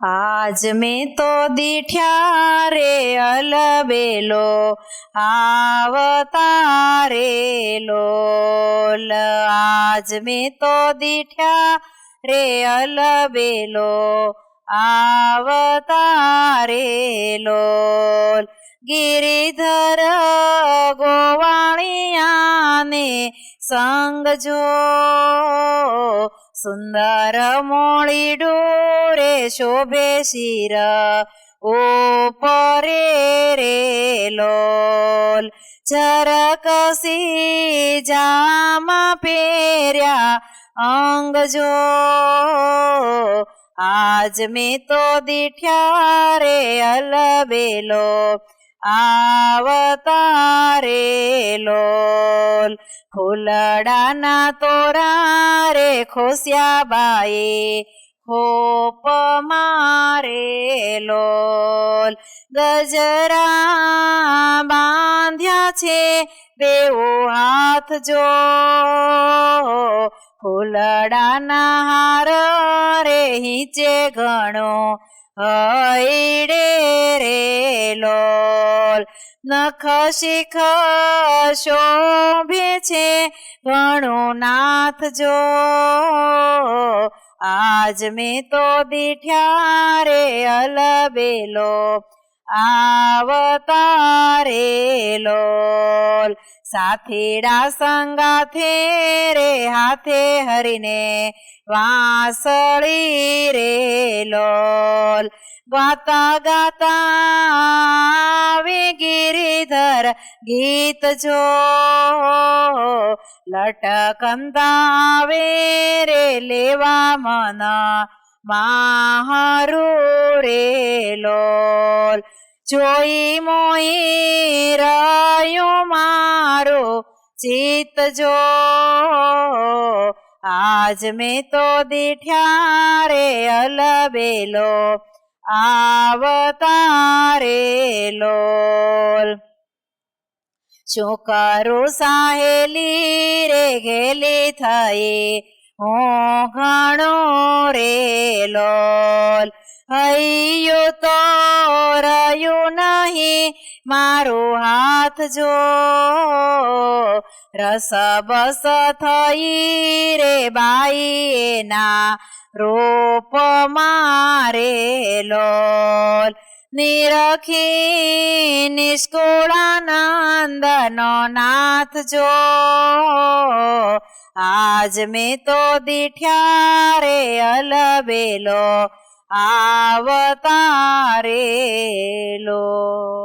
આજ મેં તો દીઠ્યા રે અલબેલો આવતારે લોલ આજ મેં તો દીઠ્યા રે અલબેલો આવતારે લોલ ગિરિધર ગોવાણિયાને સંગ જો સુંદર મોળી ડોરે શોભે શિર ઉપરે રે લોલ ઝરકસી જામા પહેર્યા અંગ જો આજ મેં તો દીઠ્યા રે અલબેલો આવતારે લોલ ફૂલડાના તોરા રે ખોસ્યા બાએ, ખોપ મારે લોલ. ગજરા બાંધ્યા છે બેવો હાથ જો. ફૂલડાના હાર રે હિંચે ઘણો હૈડે રે લોલ નખ શીખ શોભે છે ઘણું નાથ જો. આજ મેં તો દીઠ્યા રે અલબેલો. આવતારે લોલ. સાથીડા સંગાથે રે હાથે હરીને વાસળી રે લોલ. ગાતા ગાતા આવે ગિરિધર ગીત જો. લટકંદા આવે રે લેવા મન. મારું રે લોલ જોઈ મોઈ રહ્યો મારો ચિત જો આજ મેં તો દીઠ્યા રે અલબેલો આવતારે લોલ શું કરું સાહેલી રે ઘેલી થઈ હું ઘણો રે લોલ. હૈયું તો રહ્યું નહીં, મારું હાથ જો. રસ બસ થઈ રે બાઈ, એના રૂપ મારે લોલ. નિરખી નિષ્કુળાનંદનો નાથ જો. આજ મેં તો દીઠ્યા રે અલબેલો આવતારે લો